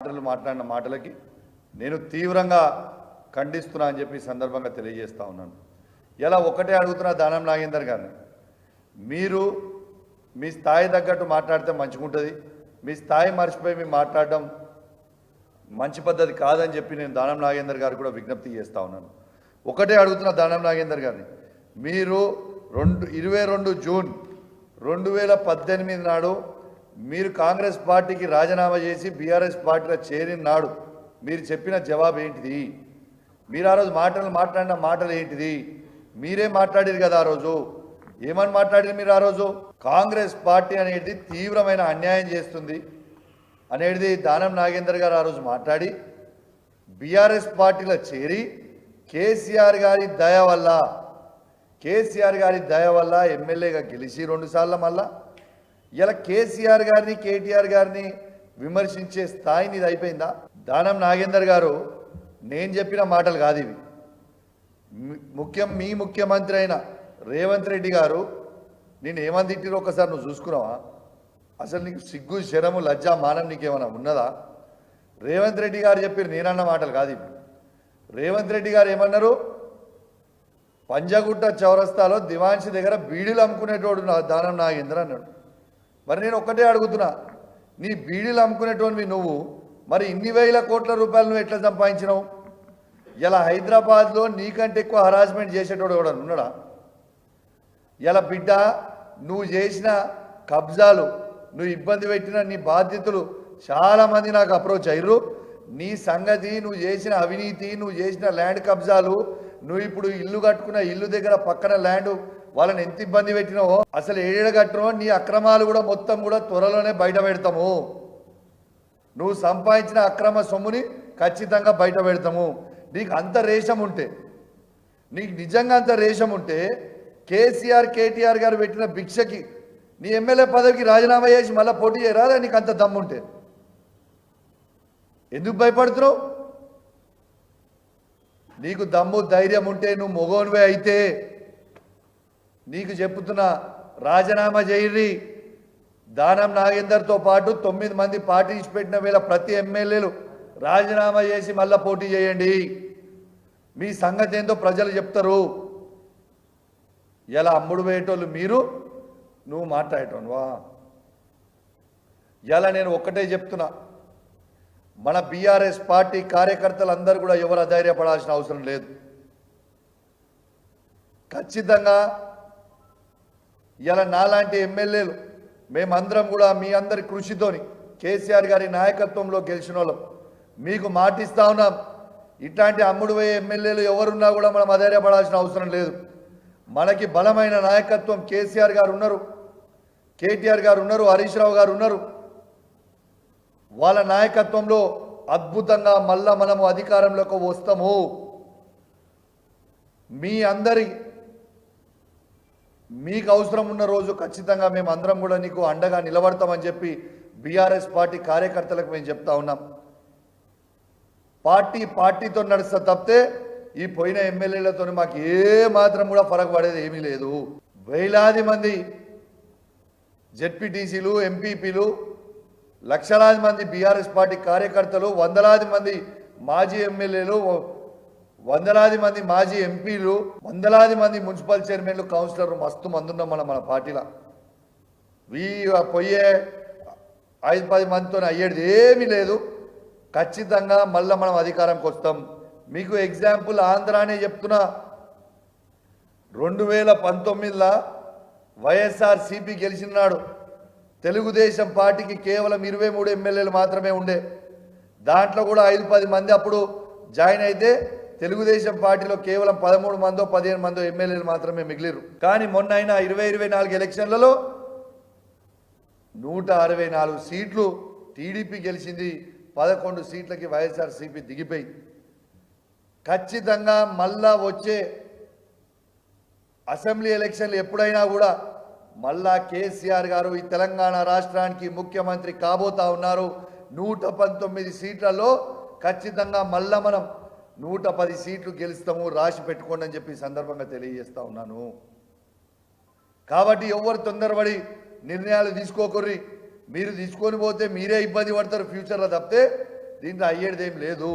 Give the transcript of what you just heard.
మాటలు మాట్లాడిన మాటలకి నేను తీవ్రంగా ఖండిస్తున్నా అని చెప్పి సందర్భంగా తెలియజేస్తా ఉన్నాను. ఇలా ఒకటే అడుగుతున్నా దానం నాగేందర్ గారిని మీరు మీ స్థాయి తగ్గట్టు మాట్లాడితే మంచిగుంటుంది మీ స్థాయి మర్చిపోయి మీ మాట్లాడడం మంచి పద్ధతి కాదని చెప్పి నేను దానం నాగేందర్ గారు కూడా విజ్ఞప్తి చేస్తా ఉన్నాను. ఒకటే అడుగుతున్న దానం నాగేందర్ గారిని మీరు రెండు ఇరవై రెండు జూన్ రెండు వేల పద్దెనిమిది నాడు మీరు కాంగ్రెస్ పార్టీకి రాజీనామా చేసి బీఆర్ఎస్ పార్టీలో చేరిన నాడు మీరు చెప్పిన జవాబు ఏంటిది? మీరు ఆ రోజు మాటలు మాట్లాడిన మాటలు ఏంటిది? మీరే మాట్లాడారు కదా ఆ రోజు. ఏమని మాట్లాడారు మీరు ఆ రోజు? కాంగ్రెస్ పార్టీ అనేది తీవ్రమైన అన్యాయం చేస్తుంది. అనేది దానం నాగేందర్ గారు ఆ రోజు మాట్లాడి బీఆర్ఎస్ పార్టీలో చేరి కేసీఆర్ గారి దయ వల్ల కేసీఆర్ గారి దయ వల్ల ఎమ్మెల్యేగా గెలిచి రెండుసార్లు మళ్ళా ఇలా కేసీఆర్ గారిని కేటీఆర్ గారిని విమర్శించే స్థాయిని ఇది అయిపోయిందా? దానం నాగేందర్ గారు నేను చెప్పిన మాటలు కాదు ఇవి. ముఖ్యం మీ ముఖ్యమంత్రి అయిన రేవంత్ రెడ్డి గారు నేను ఏమని తిట్టిరో ఒకసారి నువ్వు చూసుకున్నావా? అసలు నీకు సిగ్గు శరము లజ్జ మానం నీకేమైనా ఉన్నదా? రేవంత్ రెడ్డి గారు చెప్పారు నేనన్న మాటలు కాదు ఇవి. రేవంత్ రెడ్డి గారు ఏమన్నారు? పంజగుట్ట చౌరస్తాలో దివాన్షి దగ్గర బీడీలు అమ్ముకునేటోడు నా దానం నాగేంద్ర అన్నాడు. మరి నేను ఒక్కటే అడుగుతున్నా నీ బీడీలు అమ్ముకునేటోనివి నువ్వు మరి ఇన్ని వేల కోట్ల రూపాయలు నువ్వు ఎట్లా సంపాదించినావు? ఇలా హైదరాబాద్లో నీకంటే ఎక్కువ హరాస్మెంట్ చేసేటోడు కూడా ఉన్నాడా? ఇలా బిడ్డ నువ్వు చేసిన కబ్జాలు నువ్వు ఇబ్బంది పెట్టిన నీ బాధ్యతలు చాలామంది నాకు అప్రోచ్ అయ్యారు నీ సంగతి నువ్వు చేసిన అవినీతి నువ్వు చేసిన ల్యాండ్ కబ్జాలు నువ్వు ఇప్పుడు ఇల్లు కట్టుకున్న ఇల్లు దగ్గర పక్కన ల్యాండ్ వాళ్ళని ఎంత ఇబ్బంది పెట్టినావో అసలు ఏడ కట్టినో నీ అక్రమాలు కూడా మొత్తం కూడా త్వరలోనే బయట పెడతాము. నువ్వు సంపాదించిన అక్రమ సొమ్ముని ఖచ్చితంగా బయట పెడతాము. నీకు అంత రేషం ఉంటే నీకు నిజంగా అంత రేషం ఉంటే కేసీఆర్ కేటీఆర్ గారు పెట్టిన భిక్షకి నీ ఎమ్మెల్యే పదవికి రాజీనామా చేసి మళ్ళీ పోటీ చేయరాదా? నీకు అంత దమ్ముంటే ఎందుకు భయపడుతున్నావు? నీకు దమ్ము ధైర్యం ఉంటే నువ్వు మొగోనివే అయితే నీకు చెప్తున్నా రాజీనామా చేయండి దానం నాగేందర్తో పాటు తొమ్మిది మంది పార్టీ పెట్టిన వేళ ప్రతి ఎమ్మెల్యేలు రాజీనామా చేసి మళ్ళా పోటీ చేయండి. మీ సంగతి ఏందో ప్రజలు చెప్తారు. ఎలా అమ్ముడు పోయేటోళ్ళు మీరు నువ్వు మాట్లాడేటోనువా ఇలా నేను ఒక్కటే చెప్తున్నా. మన బీఆర్ఎస్ పార్టీ కార్యకర్తలు అందరూ కూడా ఎవరు అధైర్యపడాల్సిన అవసరం లేదు. ఖచ్చితంగా ఇలా నాలాంటి ఎమ్మెల్యేలు మేమందరం కూడా మీ అందరి కృషితోని కేసీఆర్ గారి నాయకత్వంలో గెలిచిన వాళ్ళం మీకు మాటిస్తా ఉన్నాం. ఇట్లాంటి అమ్ముడు పోయే ఎమ్మెల్యేలు ఎవరున్నా కూడా మనం అధైర్యపడాల్సిన అవసరం లేదు. మనకి బలమైన నాయకత్వం కేసీఆర్ గారు ఉన్నారు. కేటీఆర్ గారు ఉన్నారు హరీష్ రావు గారు ఉన్నారు. వాళ్ళ నాయకత్వంలో అద్భుతంగా మళ్ళా మనము అధికారంలోకి వస్తాము. మీ అందరి మీకు అవసరం ఉన్న రోజు ఖచ్చితంగా మేము అందరం కూడా నీకు అండగా నిలబడతామని చెప్పి బీఆర్ఎస్ పార్టీ కార్యకర్తలకు మేము చెప్తా ఉన్నాం. పార్టీ పార్టీతో నడుస్తా తప్పితే ఈ పోయిన ఎమ్మెల్యేలతో మాకు ఏ మాత్రం కూడా ఫరక్ పడేది ఏమీ లేదు. వేలాది మంది జెడ్పీటీసీలు ఎంపీపీలు లక్షలాది మంది బీఆర్ఎస్ పార్టీ కార్యకర్తలు వందలాది మంది మాజీ ఎమ్మెల్యేలు వందలాది మంది మాజీ ఎంపీలు వందలాది మంది మున్సిపల్ చైర్మన్లు కౌన్సిలర్లు మస్తు మందున్నాం మనం మన పార్టీలో. వీ పోయే ఐదు పది మందితో అయ్యేది ఏమీ లేదు. ఖచ్చితంగా మళ్ళీ మనం అధికారంకి వస్తాం. మీకు ఎగ్జాంపుల్ ఆంధ్రానే చెప్తున్నా. రెండు వేల పంతొమ్మిదిలో వైఎస్ఆర్ సిపి గెలిచినాడు తెలుగుదేశం పార్టీకి కేవలం ఇరవై మూడు ఎమ్మెల్యేలు మాత్రమే ఉండే. దాంట్లో కూడా ఐదు పది మంది అప్పుడు జాయిన్ అయితే తెలుగుదేశం పార్టీలో కేవలం పదమూడు మందో పదిహేను మందో ఎమ్మెల్యేలు మాత్రమే మిగిలిరు కానీ మొన్న అయినా ఇరవై ఇరవై నాలుగు ఎలక్షన్లలో నూట అరవై నాలుగు సీట్లు టీడీపీ గెలిచింది పదకొండు సీట్లకి వైఎస్ఆర్సీపీ దిగిపోయింది ఖచ్చితంగా మళ్ళా వచ్చే అసెంబ్లీ ఎలక్షన్లు ఎప్పుడైనా కూడా మళ్ళా కేసీఆర్ గారు ఈ తెలంగాణ రాష్ట్రానికి ముఖ్యమంత్రి కాబోతా ఉన్నారు. నూట పంతొమ్మిది సీట్లలో ఖచ్చితంగా మళ్ళా మనం నూట పది సీట్లు గెలుస్తాము రాసి పెట్టుకోండి అని చెప్పి సందర్భంగా తెలియజేస్తా ఉన్నాను. కాబట్టి ఎవరు తొందరపడి నిర్ణయాలు తీసుకోకర్రి. మీరు తీసుకొని పోతే మీరే ఇబ్బంది పడతారు ఫ్యూచర్లో తప్పితే దీంట్లో అయ్యేది ఏం లేదు.